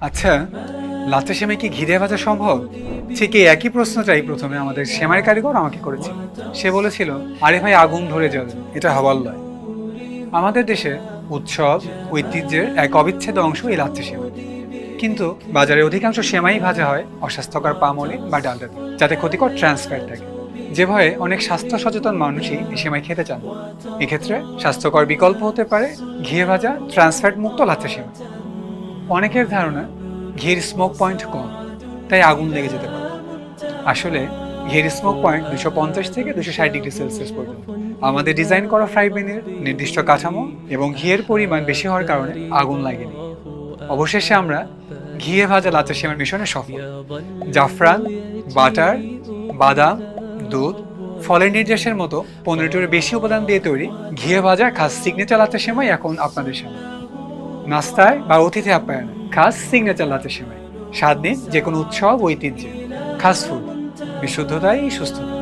আচ্ছা লাচ্চা সেমাই কি ঘিরে ভাজা সম্ভব? ঠিক এই একই প্রশ্নটাই প্রথমে আমাদের সেমাই কারিগর আমাকে করেছে। সে বলেছিল, আরে ভাই, আগুন ধরে যাবে এটা হওয়ার লয়। আমাদের দেশে উৎসব, ঐতিহ্যের এক অবিচ্ছেদ্য অংশ এই লাচ্চা সেমাই। কিন্তু বাজারে অধিকাংশ সেমাই ভাজা হয় অস্বাস্থ্যকর পামলে বা ডালডা যাতে ক্ষতিকর ট্রান্সফ্যাট থাকে। যে ভয়ে অনেক স্বাস্থ্য সচেতন মানুষই এই সেমাই খেতে চান। এক্ষেত্রে স্বাস্থ্যকর বিকল্প হতে পারে ঘিয়ে ভাজা ট্রান্সফ্যাট মুক্ত লাচ্চা সেমাই। অনেকের ধারণা ঘির স্মোক পয়েন্ট কম, তাই আগুন লেগে যেতে পারে। আসলে ঘির স্মোক পয়েন্ট দুশো পঞ্চাশ থেকে দুশো ষাট ডিগ্রি সেলসিয়াস পর্যন্ত। আমাদের ডিজাইন করা ফ্রাই প্যানের নির্দিষ্ট কাঠামো এবং ঘিয়ের পরিমাণ বেশি হওয়ার কারণে আগুন লাগেনি। অবশেষে আমরা ঘিয়ে ভাজা লাচ্চা সেমার মিশনে সফল। জাফরান, বাটার, বাদাম, দুধ, ফলের নির্যাসের মতো পনেরোটির বেশি উপাদান দিয়ে তৈরি ঘিয়ে ভাজা খাস সিগনেচার লাচ্চা সেমাই এখন আপনাদের সামনে। নাস্তায় বা অতিথি আপ্যায়নে খাস সিগনেচার লাচে সেমাই। স্বাদ দিন যে কোনো উৎসব ঐতিহ্যে। খাস ফুড বিশুদ্ধতাই সুস্থতা।